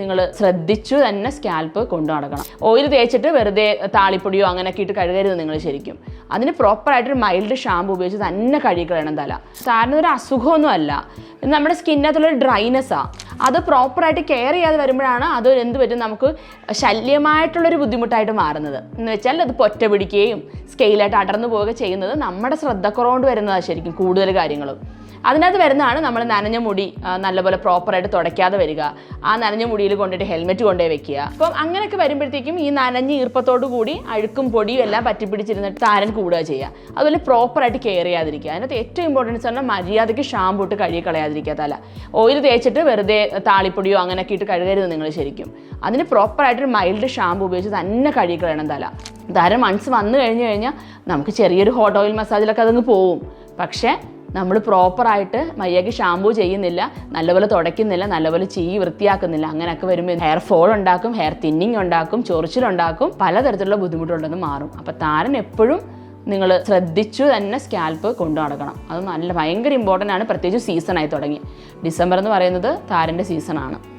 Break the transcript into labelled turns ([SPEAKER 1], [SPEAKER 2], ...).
[SPEAKER 1] നിങ്ങൾ ശ്രദ്ധിച്ചു തന്നെ സ്കാൽപ്പ് കൊണ്ടു നടക്കണം. ഓയിൽ തേച്ചിട്ട് വെറുതെ താളിപ്പൊടിയോ അങ്ങനെയൊക്കെ ഇട്ട് കഴുകരുത് നിങ്ങൾ ശരിക്കും. അതിന് പ്രോപ്പറായിട്ടൊരു മൈൽഡ് ഷാമ്പു ഉപയോഗിച്ച് തന്നെ കഴുകിക്കളയണം തല. സാറിന് ഒരു അസുഖമൊന്നും അല്ല. ഇത് നമ്മുടെ സ്കിന്നകത്തുള്ളൊരു ഡ്രൈനെസ്സാണ് അത് പ്രോപ്പറായിട്ട് കെയർ ചെയ്യാതെ വരുമ്പോഴാണ് അത് എന്ത് പറ്റും നമുക്ക് ശല്യമായിട്ടുള്ളൊരു ബുദ്ധിമുട്ടായിട്ട് മാറുന്നത്. എന്ന് വെച്ചാൽ അത് പൊറ്റ പിടിക്കുകയും സ്കെയിലായിട്ട് അടർന്നു പോവുകയൊക്കെ ചെയ്യുന്നത് നമ്മുടെ ശ്രദ്ധക്കുറവുകൊണ്ട് വരുന്നതാണ് ശരിക്കും കൂടുതൽ കാര്യങ്ങളും. അതിനകത്ത് വരുന്നതാണ് നമ്മൾ നനഞ്ഞ മുടി നല്ലപോലെ പ്രോപ്പറായിട്ട് തുടയ്ക്കാതെ വരിക. ആ നനഞ്ഞ മുടിയിൽ കൊണ്ടിട്ട് ഹെൽമെറ്റ് കൊണ്ടുപോയി വെക്കുക. അപ്പം അങ്ങനെയൊക്കെ വരുമ്പോഴത്തേക്കും ഈ നനഞ്ഞ ഈർപ്പത്തോടു കൂടി അഴുക്കും പൊടിയും എല്ലാം പറ്റിപ്പിടിച്ചിരുന്നിട്ട് താരൻ കൂടുക ചെയ്യുക. അതുപോലെ പ്രോപ്പറായിട്ട് കെയർ ചെയ്യാതിരിക്കുക. അതിനകത്ത് ഏറ്റവും ഇമ്പോർട്ടൻസ് പറഞ്ഞാൽ മര്യാദയ്ക്ക് ഷാമ്പു ഇട്ട് കഴുകി കളയാതിരിക്കുക തല. ഓയിൽ തേച്ചിട്ട് വെറുതെ താളിപ്പൊടിയോ അങ്ങനെയൊക്കെ ഇട്ട് കഴുകരുത് നിങ്ങൾ ശരിക്കും. അതിന് പ്രോപ്പറായിട്ടൊരു മൈൽഡ് ഷാമ്പു ഉപയോഗിച്ച് തന്നെ കഴുകി കളയണം തല. ധാരം മൺസ് വന്നു കഴിഞ്ഞു കഴിഞ്ഞാൽ നമുക്ക് ചെറിയൊരു ഹോട്ട് ഓയിൽ മസാജിലൊക്കെ അതങ്ങ് പോവും. പക്ഷേ നമ്മൾ പ്രോപ്പറായിട്ട് മയ്യക്ക് ഷാമ്പൂ ചെയ്യുന്നില്ല നല്ലപോലെ തുടയ്ക്കുന്നില്ല നല്ലപോലെ ചീ വൃത്തിയാക്കുന്നില്ല. അങ്ങനെയൊക്കെ വരുമ്പോൾ ഹെയർ ഫോൾ ഉണ്ടാക്കും ഹെയർ തിന്നിങ് ഉണ്ടാക്കും ചൊറിച്ചിലുണ്ടാക്കും പലതരത്തിലുള്ള ബുദ്ധിമുട്ടുണ്ടെന്ന് മാറും. അപ്പോൾ താരൻ എപ്പോഴും നിങ്ങൾ ശ്രദ്ധിച്ചു തന്നെ സ്കാൽപ്പ് കൊണ്ടു നടക്കണം. അത് നല്ല ഭയങ്കര ഇമ്പോർട്ടന്റ് ആണ്. പ്രത്യേകിച്ച് സീസണായി തുടങ്ങി. ഡിസംബർ എന്ന് പറയുന്നത് താരന്റെ സീസണാണ്